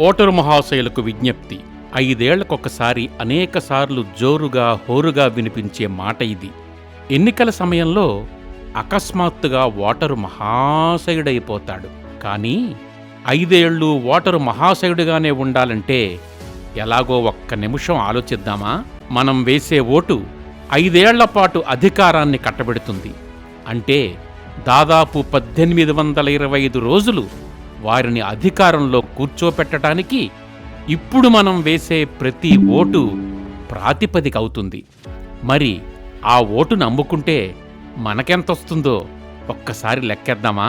Voter మహాశయులకు విజ్ఞప్తి. ఐదేళ్ళకొకసారి అనేకసార్లు జోరుగా హోరుగా వినిపించే మాట ఇది. ఎన్నికల సమయంలో అకస్మాత్తుగా ఓటరు మహాశయుడైపోతాడు. కానీ ఐదేళ్ళు ఓటరు మహాశయుడిగానే ఉండాలంటే ఎలాగో ఒక్క నిమిషం ఆలోచిద్దామా? మనం వేసే ఓటు ఐదేళ్ళ పాటు అధికారాన్ని కట్టబెడుతుంది. అంటే దాదాపు పద్దెనిమిది వందల ఇరవై ఐదు రోజులు వారిని అధికారంలో కూర్చోపెట్టడానికి ఇప్పుడు మనం వేసే ప్రతి ఓటు ప్రాతిపదిక అవుతుంది మరి ఆ ఓటును అమ్ముకుంటే మనకెంతొస్తుందో ఒక్కసారి లెక్కేద్దామా?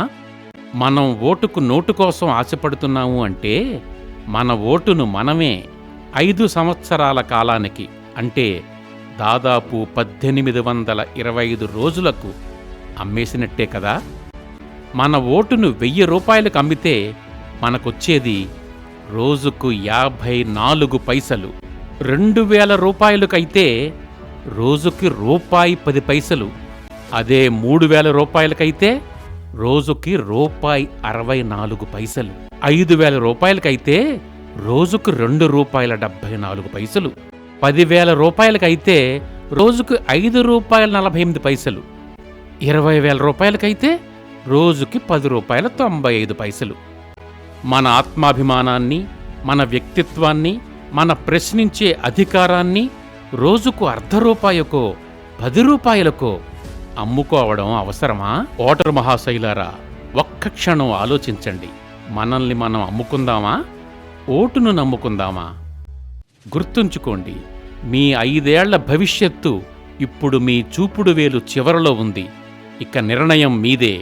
మనం ఓటుకు నోటు కోసం ఆశపడుతున్నాము అంటే మన ఓటును మనమే ఐదు సంవత్సరాల కాలానికి అంటే దాదాపు పద్దెనిమిది వందల ఇరవై ఐదు రోజులకు అమ్మేసినట్టే కదా? మన ఓటును వెయ్యి రూపాయలకు అమ్మితే మనకొచ్చేది రోజుకు యాభై నాలుగు పైసలు. రెండు వేల రూపాయలకైతే రోజుకి రూపాయి పది పైసలు. అదే మూడు వేల రూపాయలకైతే రోజుకి రూపాయి అరవై నాలుగు పైసలు. ఐదు వేల రూపాయలకైతే రోజుకు రెండు రూపాయల డెబ్బై నాలుగు పైసలు. పదివేల రూపాయలకైతే రోజుకు ఐదు రూపాయల నలభై ఎనిమిది పైసలు. ఇరవై వేల రూపాయలకైతే రోజుకి పది రూపాయల తొంభై ఐదు పైసలు. మన ఆత్మాభిమానాన్ని మన వ్యక్తిత్వాన్ని మన ప్రశ్నించే అధికారాన్ని రోజుకు అర్ధ రూపాయకో పది రూపాయలకో అమ్ముకోవడం అవసరమా? ఓటరు మహాశైలారా ఒక్క క్షణం ఆలోచించండి. మనల్ని మనం అమ్ముకుందామా? ఓటును నమ్ముకుందామా? గుర్తుంచుకోండి మీ ఐదేళ్ళ భవిష్యత్తు ఇప్పుడు మీ చూపుడు వేలు చివరలో ఉంది. ఇక నిర్ణయం మీదే.